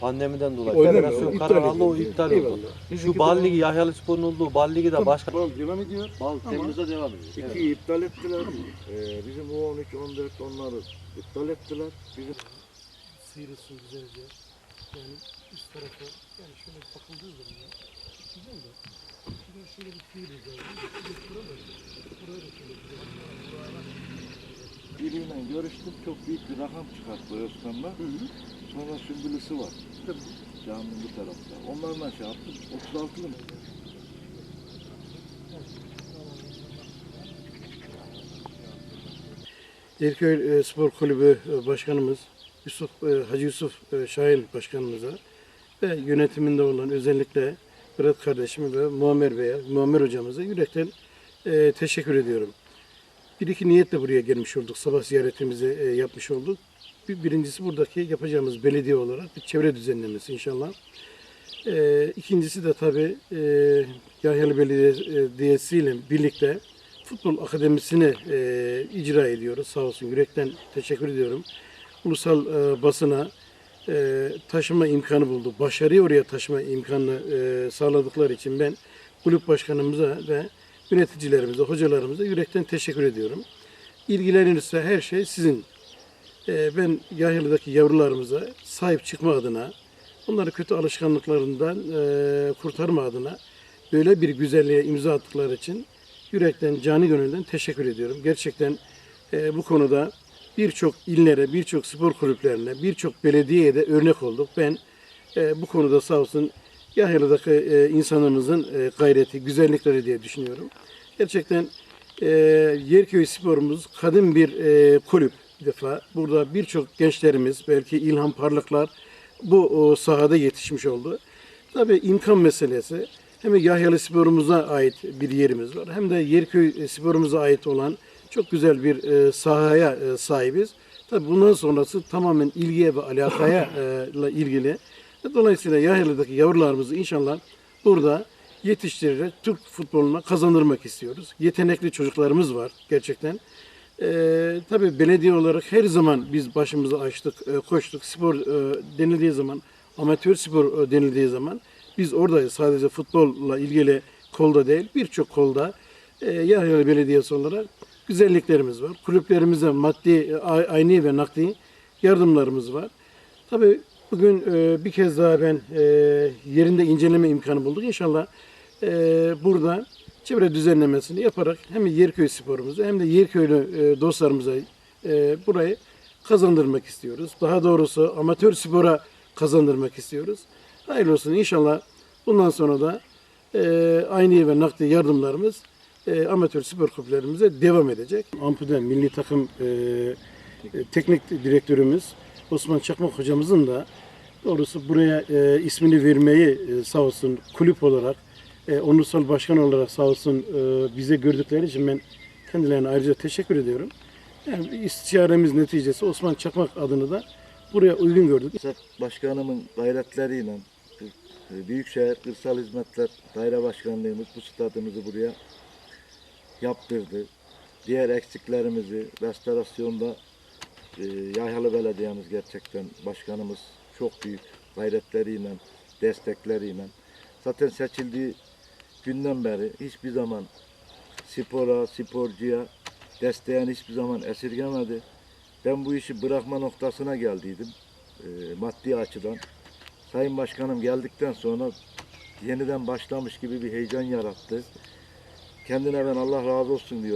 Pandemiden dolayı Öyle mi? federasyon İptal karar aldı o iptal oldu. Şu Bal Ligi Yahyalı Spor'un olduğu Bal Ligi de başka Bal devam ediyor. Bal Temmuz'da devam ediyor. İki Evet. iptal ettiler. Ee, bizim o 12, 14 onları iptal ettiler. Bizim sıyrılsın güzelce. Yani üst tarafa yani şöyle bakıldığı zaman ya, güzel de biriyle görüştüm. Çok büyük bir rakam çıkarttı Özkan'la. Sonra sümbülüsü var. Caminin bu tarafta. Onlarla şey yaptım. 36 mı? Yerköy e, Spor Kulübü e, Başkanımız Yusuf e, Hacı Yusuf Şahin Başkanımıza ve yönetiminde olan özellikle Fırat kardeşime ve Muammer Bey'e, Muammer hocamıza yürekten e, teşekkür ediyorum. Bir iki niyetle buraya gelmiş olduk. Sabah ziyaretimizi e, yapmış olduk. Bir, birincisi buradaki yapacağımız belediye olarak bir çevre düzenlemesi inşallah. E, ikincisi de tabii e, Yahyalı Belediyesi ile birlikte futbol akademisini e, icra ediyoruz. Sağ olsun yürekten teşekkür ediyorum. Ulusal e, basına e, taşıma imkanı buldu. Başarıyı oraya taşıma imkanını e, sağladıkları için ben kulüp başkanımıza ve yöneticilerimize, hocalarımıza yürekten teşekkür ediyorum. İlgilenirse her şey sizin. E, ben Yahyalı'daki yavrularımıza sahip çıkma adına, onları kötü alışkanlıklarından e, kurtarma adına böyle bir güzelliğe imza attıkları için yürekten, cani gönülden teşekkür ediyorum. Gerçekten e, bu konuda birçok illere, birçok spor kulüplerine, birçok belediyeye de örnek olduk. Ben e, bu konuda sağ olsun Yahyalı'daki e, insanımızın e, gayreti, güzellikleri diye düşünüyorum. Gerçekten e, Yerköy sporumuz kadın bir e, kulüp bir defa. Burada birçok gençlerimiz, belki ilham parlaklar bu o, sahada yetişmiş oldu. Tabii imkan meselesi hem Yahyalı sporumuza ait bir yerimiz var hem de Yerköy sporumuza ait olan çok güzel bir e, sahaya e, sahibiz. Tabii bundan sonrası tamamen ilgiye ve alakaya e, ile ilgili. Dolayısıyla Yahyalı'daki yavrularımızı inşallah burada yetiştirerek Türk futboluna kazandırmak istiyoruz. Yetenekli çocuklarımız var gerçekten. Ee, tabii belediye olarak her zaman biz başımızı açtık, e, koştuk. Spor e, denildiği zaman, amatör spor e, denildiği zaman biz oradayız. Sadece futbolla ilgili kolda değil, birçok kolda e, Yahyalı Belediyesi olarak güzelliklerimiz var. Kulüplerimize maddi, e, ayni ve nakdi yardımlarımız var. Tabii bugün e, bir kez daha ben e, yerinde inceleme imkanı bulduk. İnşallah e, burada çevre düzenlemesini yaparak hem Yerköy sporumuzu hem de Yerköylü e, dostlarımıza e, burayı kazandırmak istiyoruz. Daha doğrusu amatör spora kazandırmak istiyoruz. Hayırlı olsun inşallah bundan sonra da e, aynı ve nakdi yardımlarımız e, amatör spor kulüplerimize devam edecek. Ampute milli takım e, e, teknik direktörümüz Osman Çakmak hocamızın da doğrusu buraya e, ismini vermeyi e, sağ olsun kulüp olarak e, onursal başkan olarak sağ olsun e, bize gördükleri için ben kendilerine ayrıca teşekkür ediyorum. Yani istişaremiz neticesi Osman Çakmak adını da buraya uygun gördük. Başkanımın gayretleriyle e, Büyükşehir Kırsal Hizmetler Daire Başkanlığımız bu stadımızı buraya yaptırdı. Diğer eksiklerimizi restorasyonda e, Yayhalı Belediye'miz gerçekten başkanımız çok büyük gayretleriyle, destekleriyle zaten seçildiği günden beri hiçbir zaman spora, sporcuya desteğini hiçbir zaman esirgemedi. Ben bu işi bırakma noktasına geldiydim e, maddi açıdan. Sayın Başkanım geldikten sonra yeniden başlamış gibi bir heyecan yarattı. Kendine ben Allah razı olsun diyor.